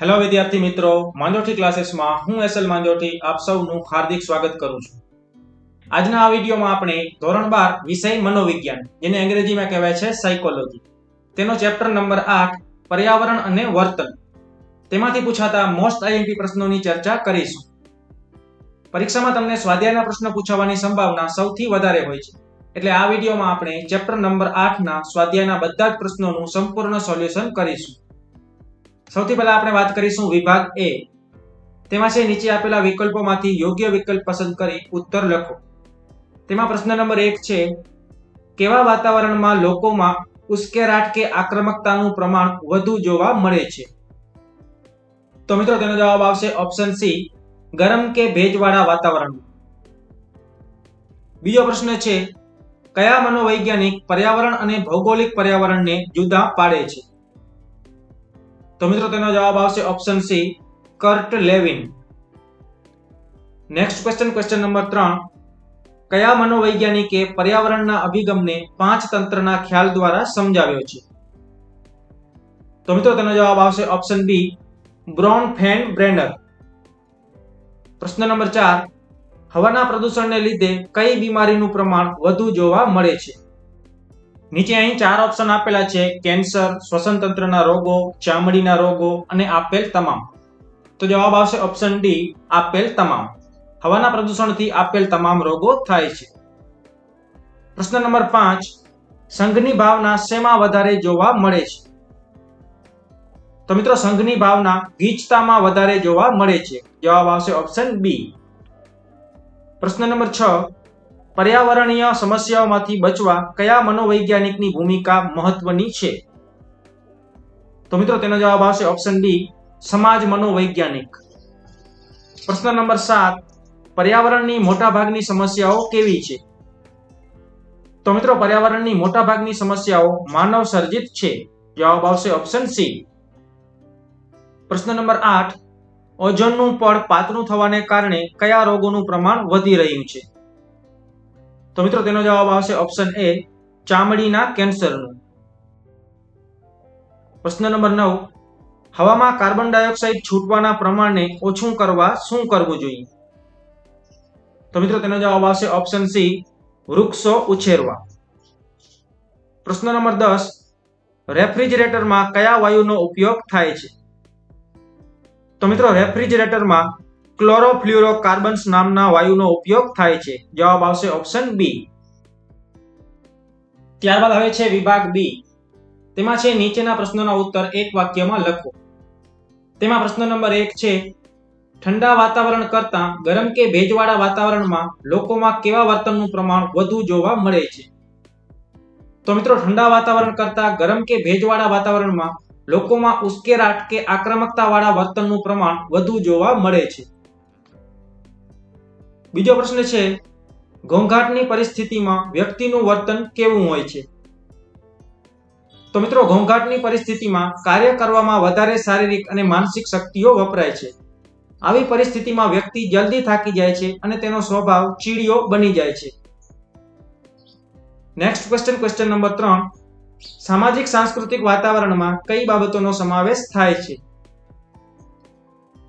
Hello વિદ્યાર્થી મિત્રો. માંજોઠી ક્લાસીસમાં હું એસએલ માંજોઠી આપ સૌનું હાર્દિક સ્વાગત કરું છું. આજના આ વિડીયોમાં આપણે ધોરણ બાર વિષય મનોવિજ્ઞાન, જેને અંગ્રેજીમાં કહેવાય છે સાયકોલોજી તેનો ચેપ્ટર નંબર આઠ, પર્યાવરણ અને વર્તન. તેમાંથી પૂછાતા મોસ્ટ આઈએમપી પ્રશ્નોની ચર્ચા કરીશું. પરીક્ષામાં તમને સ્વાધ્યાયના પ્રશ્ન પૂછાવાની સંભાવના સૌથી વધારે હોય છે. એટલે આ વિડીયોમાં આપણે ચેપ્ટર નંબર આઠના સ્વાધ્યાયના બધા જ પ્રશ્નોનું સંપૂર્ણ સોલ્યુશન કરીશું. સૌથી પહેલા આપણે વાત કરીશું વિભાગ એ. તેમાં છે નીચે આપેલા વિકલ્પોમાંથી યોગ્ય વિકલ્પ પસંદ કરી ઉત્તર લખો. તેમાં પ્રશ્ન નંબર એક છે, કેવા વાતાવરણમાં લોકોમાં ઉશ્કેરાટ કે આક્રમકતાનું પ્રમાણ વધુ જોવા મળે છે? તો મિત્રો તેનો જવાબ આવશે ઓપ્શન સી ગરમ કે ભેજવાળા વાતાવરણ બીજો પ્રશ્ન છે, કયા મનોવૈજ્ઞાનિક પર્યાવરણ અને ભૌગોલિક પર્યાવરણને જુદા પાડે છે? તો મિત્રો તેનો જવાબ આવશે option C Kurt Lewin next question question number ત્રણ. કયા મનોવૈજ્ઞાનિકે પર્યાવરણના અભિગમને પાંચ તંત્રના ખ્યાલ દ્વારા સમજાવ્યો છે? તો મિત્રો તેનો જવાબ આવશે option B Bronfenbrenner પ્રશ્ન નંબર ચાર. હવાના પ્રદૂષણને લીધે કઈ બીમારીનું પ્રમાણ વધુ જોવા મળે છે? નીચે અહીં ચાર ઓપ્શન આપેલા છે. કેન્સર શ્વસન તંત્રના રોગો, ચામડીના રોગો અને આપેલ તમામ. તો જવાબ આવશે ઓપ્શન ડી આપેલ તમામ. હવાના પ્રદૂષણથી આપેલ તમામ રોગો થાય છે. પ્રશ્ન નંબર પાંચ, સંઘની ભાવના શેમાં વધારે જોવા મળે છે? તો મિત્રો, સંઘની ભાવના ગીચતામાં વધારે જોવા મળે છે. જવાબ આવશે ઓપ્શન બી પ્રશ્ન નંબર છ પર્યાવરણીય સમસ્યાઓમાંથી બચવા કયા મનોવૈજ્ઞાનિકની ભૂમિકા મહત્વની છે? તો મિત્રો, તેનો જવાબ આવશે ઓપ્શન ડી સમાજ મનોવૈજ્ઞાનિક. પ્રશ્ન નંબર સાત, પર્યાવરણની મોટાભાગની સમસ્યાઓ કેવી છે? તો મિત્રો, પર્યાવરણની મોટાભાગની સમસ્યાઓ માનવ સર્જિત છે. જવાબ આવશે ઓપ્શન સી પ્રશ્ન નંબર આઠ, ઓઝોનનું પડ પાતળું થવાને કારણે કયા રોગોનું પ્રમાણ વધી રહ્યું છે? તો મિત્રો, તેનો જવાબ આવશે ઓપ્શન એ ચામડીના કેન્સરનું પ્રશ્ન નંબર નવ, હવામાં કાર્બન ડાયોક્સાઇડ છૂટવાના પ્રમાણને ઓછું કરવા શું કરવું જોઈએ? તો મિત્રો, તેનો જવાબ આવશે ઓપ્શન સી વૃક્ષો ઉછેરવા. પ્રશ્ન નંબર દસ, રેફ્રિજરેટરમાં કયા વાયુનો ઉપયોગ થાય છે? તો મિત્રો, રેફ્રિજરેટરમાં ક્લોરોફ્લ્યુરોકાર્બન્સ નામના વાયુનો ઉપયોગ થાય છે. જવાબ આવશે ઓપ્શન બી ત્યારબાદ હવે છે વિભાગ બી તેમાં છે નીચેના પ્રશ્નોના ઉત્તર એક વાક્યમાં લખો. તેમાં પ્રશ્ન નંબર એક છે, ઠંડા વાતાવરણ કરતા ગરમ કે ભેજવાળા વાતાવરણમાં લોકોમાં કેવા વર્તનનું પ્રમાણ વધુ જોવા મળે છે? તો મિત્રો, ઠંડા વાતાવરણ કરતા ગરમ કે ભેજવાળા વાતાવરણમાં લોકોમાં ઉશ્કેરાટ કે આક્રમકતા વાળા વર્તનનું પ્રમાણ વધુ જોવા મળે છે. બીજો પ્રશ્ન છે, ઘોંઘાટની પરિસ્થિતિમાં વ્યક્તિનું વર્તન કેવું હોય છે? તો મિત્રો, ઘોંઘાટની પરિસ્થિતિમાં કાર્ય કરવામાં વધારે શારીરિક અને માનસિક શક્તિઓ વપરાય છે. આવી પરિસ્થિતિમાં વ્યક્તિ જલ્દી થાકી જાય છે અને તેનો સ્વભાવ ચીડિયો બની જાય છે. નેક્સ્ટ ક્વેશ્ચન ક્વેશ્ચન નંબર ત્રણ. સામાજિક, સાંસ્કૃતિક વાતાવરણમાં કઈ બાબતોનો સમાવેશ થાય છે?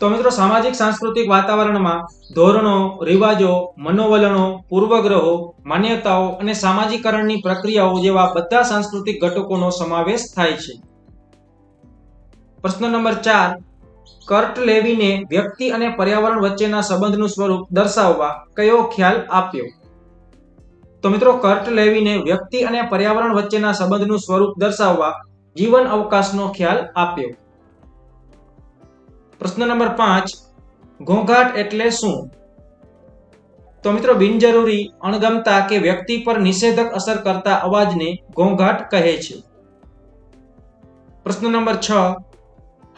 તો મિત્રો સામાજિક, સાંસ્કૃતિક વાતાવરણમાં ધોરણો, રિવાજો, મનોવલણો, પૂર્વગ્રહો, માન્યતાઓ અને સામાજિકરણની પ્રક્રિયાઓ જેવા બધા સાંસ્કૃતિક ઘટકોનો સમાવેશ થાય છે. પ્રશ્ન નંબર ચાર. કર્ટ લેવીને વ્યક્તિ અને પર્યાવરણ વચ્ચેના સંબંધનું સ્વરૂપ દર્શાવવા કયો ખ્યાલ આપ્યો? તો મિત્રો કર્ટ લેવીને વ્યક્તિ અને પર્યાવરણ વચ્ચેના સંબંધનું સ્વરૂપ દર્શાવવા જીવન અવકાશનો ખ્યાલ આપ્યો. પ્રશ્ન નંબર પાંચ, ઘોંઘાટ એટલે શું? તો મિત્રો, બિનજરૂરી, અણગમતા કે વ્યક્તિ પર નિષેધક અસર કરતા અવાજને ઘોંઘાટ કહે છે. પ્રશ્ન નંબર છ,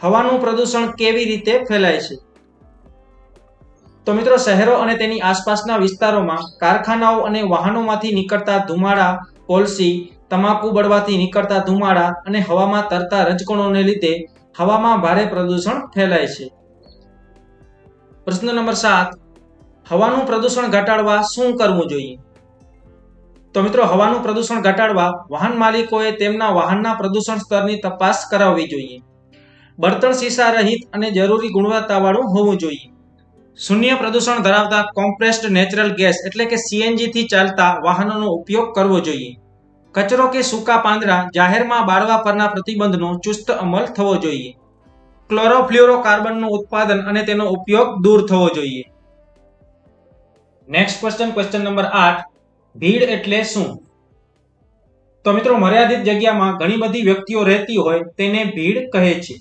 હવાનું પ્રદૂષણ કેવી રીતે ફેલાય છે? તો મિત્રો, શહેરો અને તેની આસપાસના વિસ્તારોમાં કારખાનાઓ અને વાહનોમાંથી નીકળતા ધુમાડા, કોલસી, તમાકુ બળવાથી નીકળતા ધુમાડા અને હવામાં તરતા રજકણોને લીધે હવામાં ભારે પ્રદૂષણ ફેલાય છે. પ્રશ્ન નંબર સાત, હવાનું પ્રદૂષણ ઘટાડવા શું કરવું જોઈએ? તો મિત્રો, હવાનું પ્રદૂષણ ઘટાડવા વાહન માલિકોએ તેમના વાહનના પ્રદૂષણ સ્તરની તપાસ કરાવવી જોઈએ. બળતણ સીસા રહિત અને જરૂરી ગુણવત્તાવાળું હોવું જોઈએ. શૂન્ય પ્રદૂષણ ધરાવતા કોમ્પ્રેસ્ડ નેચરલ ગેસ એટલે કે સીએનજીથી ચાલતા વાહનોનો ઉપયોગ કરવો જોઈએ. કચરો કે સૂકા પાંદડા જાહેરમાં બાળવા પરના પ્રતિબંધનો ચુસ્ત અમલ થવો જોઈએ. ક્લોરોફ્લ્યુરોકાર્બનનું ઉત્પાદન અને તેનો ઉપયોગ દૂર થવો જોઈએ. નેક્સ્ટ ક્વેશ્ચન ક્વેશ્ચન નંબર આઠ. ભીડ એટલે શું? તો મિત્રો, મર્યાદિત જગ્યામાં ઘણી બધી વ્યક્તિઓ રહેતી હોય તેને ભીડ કહે છે.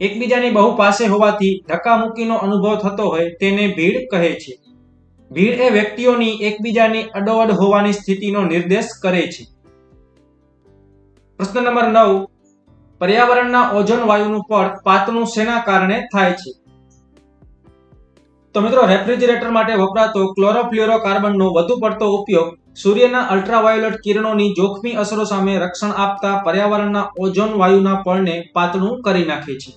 એકબીજાની બહુ પાસે હોવાથી ધક્કામુક્કીનો અનુભવ થતો હોય તેને ભીડ કહે છે. ભીડ એ વ્યક્તિઓની એકબીજાની અડોઅડ હોવાની સ્થિતિનો નિર્દેશ કરે છે. પ્રશ્ન નંબર નવ, પર્યાવરણના ઓઝોન વાયુનું પડ પાતળું શેના કારણે થાય છે? તો મિત્રો, રેફ્રિજરેટર માટે વપરાતો ક્લોરોફ્લ્યુરોકાર્બનનો વધુ પડતો ઉપયોગ સૂર્યના અલ્ટ્રાવાયોલેટ કિરણોની જોખમી અસરો સામે રક્ષણ આપતા પર્યાવરણના ઓઝોન વાયુના પળને પાતળું કરી નાખે છે.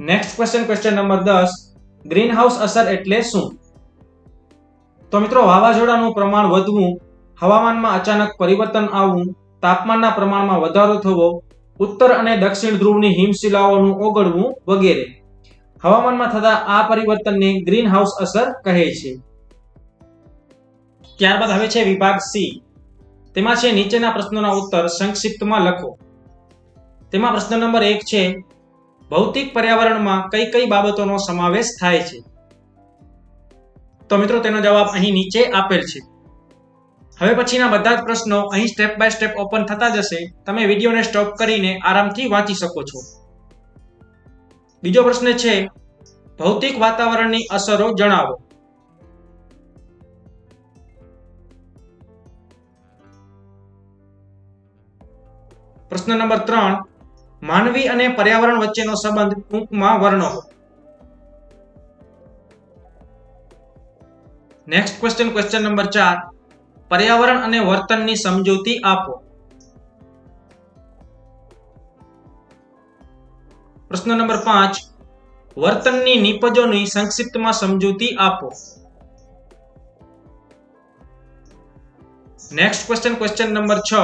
નેક્સ્ટ ક્વેશ્ચન ક્વેશ્ચન નંબર દસ ગ્રીન હાઉસ અસર એટલે શું? તો મિત્રો, વાવાઝોડાનું પ્રમાણ વધવું, હવામાનમાં અચાનક પરિવર્તન આવવું તાપમાનના પ્રમાણમાં વધારો થવો, ઉત્તર અને દક્ષિણ ધ્રુવની હિમશિલાઓનું ઓગળવું વગેરે. હવામાનમાં થતા આ પરિવર્તનને ગ્રીન હાઉસ અસર કહે છે. ત્યારબાદ હવે છે વિભાગ સી. તેમાં છે નીચેના પ્રશ્નોના ઉત્તર સંક્ષિપ્તમાં લખો. તેમાં પ્રશ્ન નંબર એક છે, ભૌતિક પર્યાવરણમાં કઈ કઈ બાબતોનો સમાવેશ થાય છે? તો મિત્રો તેનો જવાબ અહીં નીચે આપેલ છે. હવે પછીના બધા જ પ્રશ્નો અહીં સ્ટેપ બાય સ્ટેપ ઓપન થતા જશે. તમે વિડીયોને સ્ટોપ કરીને આરામથી વાંચી શકો છો. બીજો પ્રશ્ન છે, ભૌતિક વાતાવરણની અસરો જણાવો. પ્રશ્ન નંબર ત્રણ, માનવી અને પર્યાવરણ વચ્ચેનો સંબંધ ટૂંકમાં વર્ણો નેક્સ્ટ ક્વેશ્ચન ક્વેશ્ચન નંબર ચાર. પર્યાવરણ અને વર્તનની સમજૂતી આપો. પ્રશ્ન નંબર પાંચ. વર્તનની નિપજોની સંક્ષિપ્તમાં સમજૂતી આપો. નેક્સ્ટ ક્વેશ્ચન ક્વેશ્ચન નંબર છ.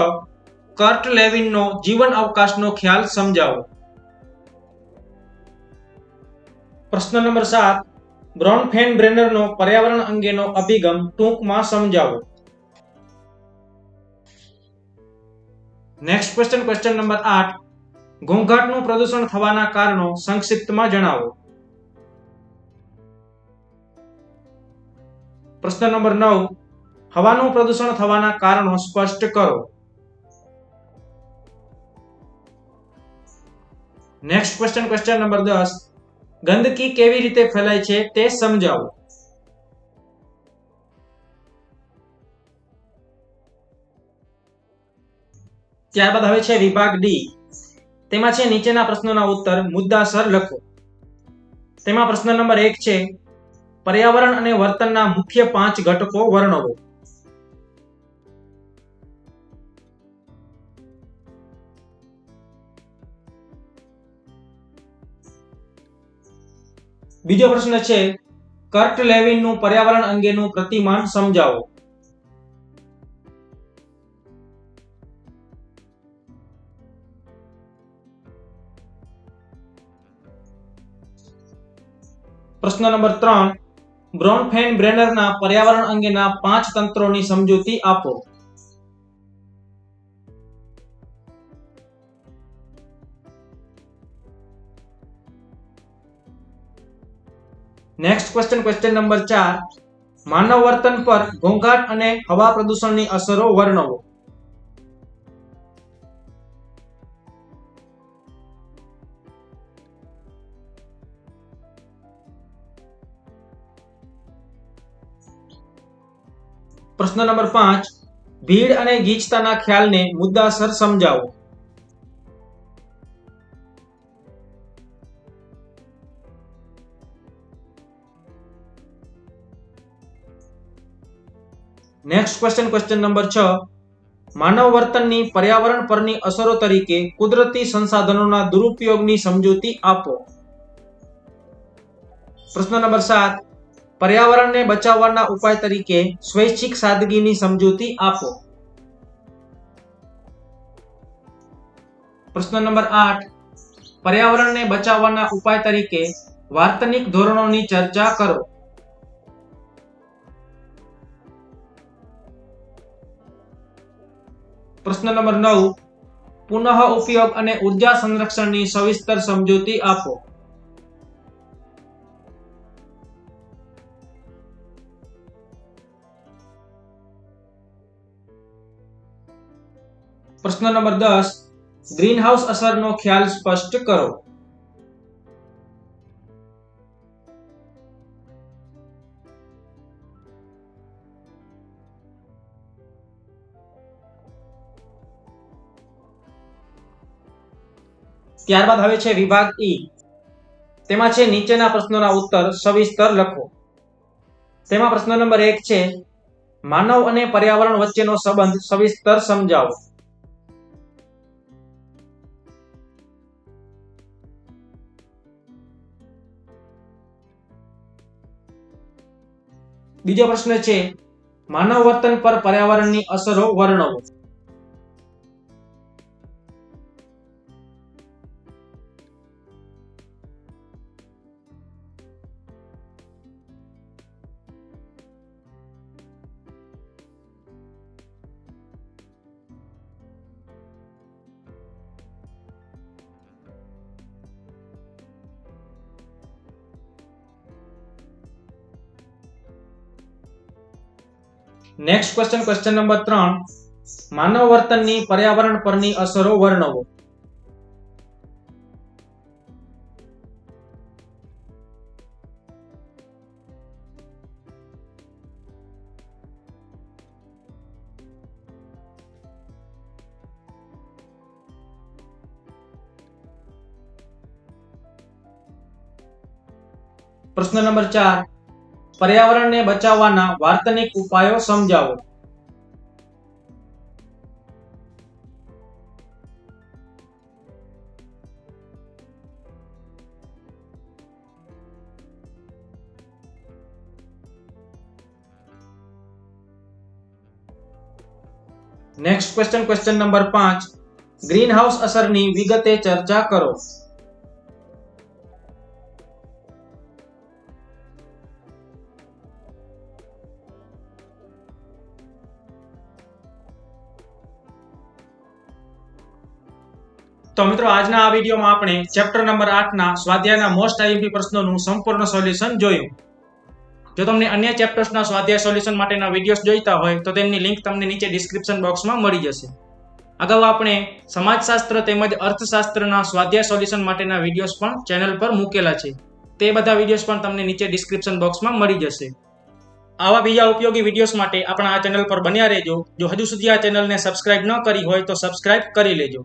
કર્ટ લેવિનનો જીવન અવકાશનો ખ્યાલ સમજાવો. પ્રશ્ન નંબર સાત. બ્રોન ફેન બ્રેનરનો પર્યાવરણ અંગેનો અભિગમ ટૂંકમાં સમજાવો. નેક્સ્ટ ક્વેશ્ચન ક્વેશ્ચન નંબર આઠ ઘોંઘાટનું પ્રદૂષણ થવાના કારણો સંક્ષિપ્તમાં જણાવો. પ્રશ્ન નંબર નવ. હવાનું પ્રદૂષણ થવાના કારણો સ્પષ્ટ કરો. નેક્સ્ટ ક્વેશ્ચન ક્વેશ્ચન નંબર દસ. ગંદકી કેવી રીતે ફેલાય છે તે સમજાવો. ત્યારબાદ હવે છે વિભાગ ડી તેમાં છે નીચેના પ્રશ્નોના ઉત્તર, મુદ્દાસર લખો. તેમાં પ્રશ્ન નંબર એક છે, પર્યાવરણ અને વર્તનના મુખ્ય પાંચ ઘટકો વર્ણવો. બીજો પ્રશ્ન છે, કર્ટ લેવિનનું પર્યાવરણ અંગેનું પ્રતિમાન સમજાવો. પ્રશ્ન નંબર ત્રણ બ્રોનફેન બ્રેનરના પર્યાવરણ અંગેના પાંચ તંત્રોની સમજૂતી આપો. નેક્સ્ટ ક્વેશ્ચન ક્વેશ્ચન નંબર ચાર માનવ વર્તન પર ઘોંઘાટ અને હવા પ્રદૂષણની અસરો વર્ણવો. પ્રશ્ન નંબર પાંચ, ભીડ અને ગીચતાના ખ્યાલને મુદ્દાસર સમજાવો. નેક્સ્ટ ક્વેશ્ચન ક્વેશ્ચન નંબર છ. માનવ વર્તનની પર્યાવરણ પરની અસરો તરીકે કુદરતી સંસાધનોના દુરુપયોગની સમજૂતી આપો. પ્રશ્ન નંબર સાત પર્યાવરણને બચાવવાના ઉપાય તરીકે સ્વૈચ્છિક સાદગીની સમજૂતી આપો. પ્રશ્ન નંબર આઠ. પર્યાવરણને બચાવવાના ઉપાય તરીકે વાર્તનિક ધોરણોની ચર્ચા કરો. પ્રશ્ન નંબર નવ. પુનઃ ઉપયોગ અને ઊર્જા સંરક્ષણની સવિસ્તર સમજૂતી આપો. પ્રશ્ન નંબર દસ ગ્રીનહાઉસ અસરનો ખ્યાલ સ્પષ્ટ કરો. ત્યારબાદ હવે છે વિભાગ ઈ તેમાં છે નીચેના પ્રશ્નોના ઉત્તર સવિસ્તર લખો. તેમાં પ્રશ્ન નંબર એક છે, માનવ અને પર્યાવરણ વચ્ચેનો સંબંધ સવિસ્તર સમજાવો. બીજો પ્રશ્ન છે માનવ વર્તન પર પર્યાવરણની અસરો વર્ણવો. નેક્સ્ટ ક્વેશ્ચન ક્વેશ્ચન નંબર ત્રણ માનવ વર્તનની પર્યાવરણ પરની અસરો વર્ણવો. પ્રશ્ન નંબર ચાર. પર્યાવરણને બચાવવાના વાર્તનિક ઉપાયો સમજાવો. નેક્સ્ટ ક્વેશ્ચન ક્વેશ્ચન નંબર પાંચ. ગ્રીન હાઉસ અસરની વિગતે ચર્ચા કરો. તો મિત્રો, આજના આ વિડીયોમાં આપણે ચેપ્ટર નંબર આઠના સ્વાધ્યાયના મોસ્ટ આઈએમપી પ્રશ્નોનું સંપૂર્ણ સોલ્યુશન જોયું. જો તમને અન્ય ચેપ્ટર્સના સ્વાધ્યાય સોલ્યુશન માટેના વિડીયોઝ જોઈતા હોય, તો તેમની લિંક તમને નીચે ડિસ્ક્રિપ્શન બોક્સમાં મળી જશે. અગાઉ આપણે સમાજશાસ્ત્ર તેમજ અર્થશાસ્ત્રના સ્વાધ્યાય સોલ્યુશન માટેના વિડીયોઝ પણ ચેનલ પર મૂકેલા છે. તે બધા વિડીયોઝ પણ તમને નીચે ડિસ્ક્રિપ્શન બોક્સમાં મળી જશે. આવા બીજા ઉપયોગી વિડીયોઝ માટે આપણા આ ચેનલ પર બન્યા રહેજો. જો હજુ સુધી આ ચેનલને સબસ્ક્રાઇબ ન કરી હોય, તો સબસ્ક્રાઇબ કરી લેજો.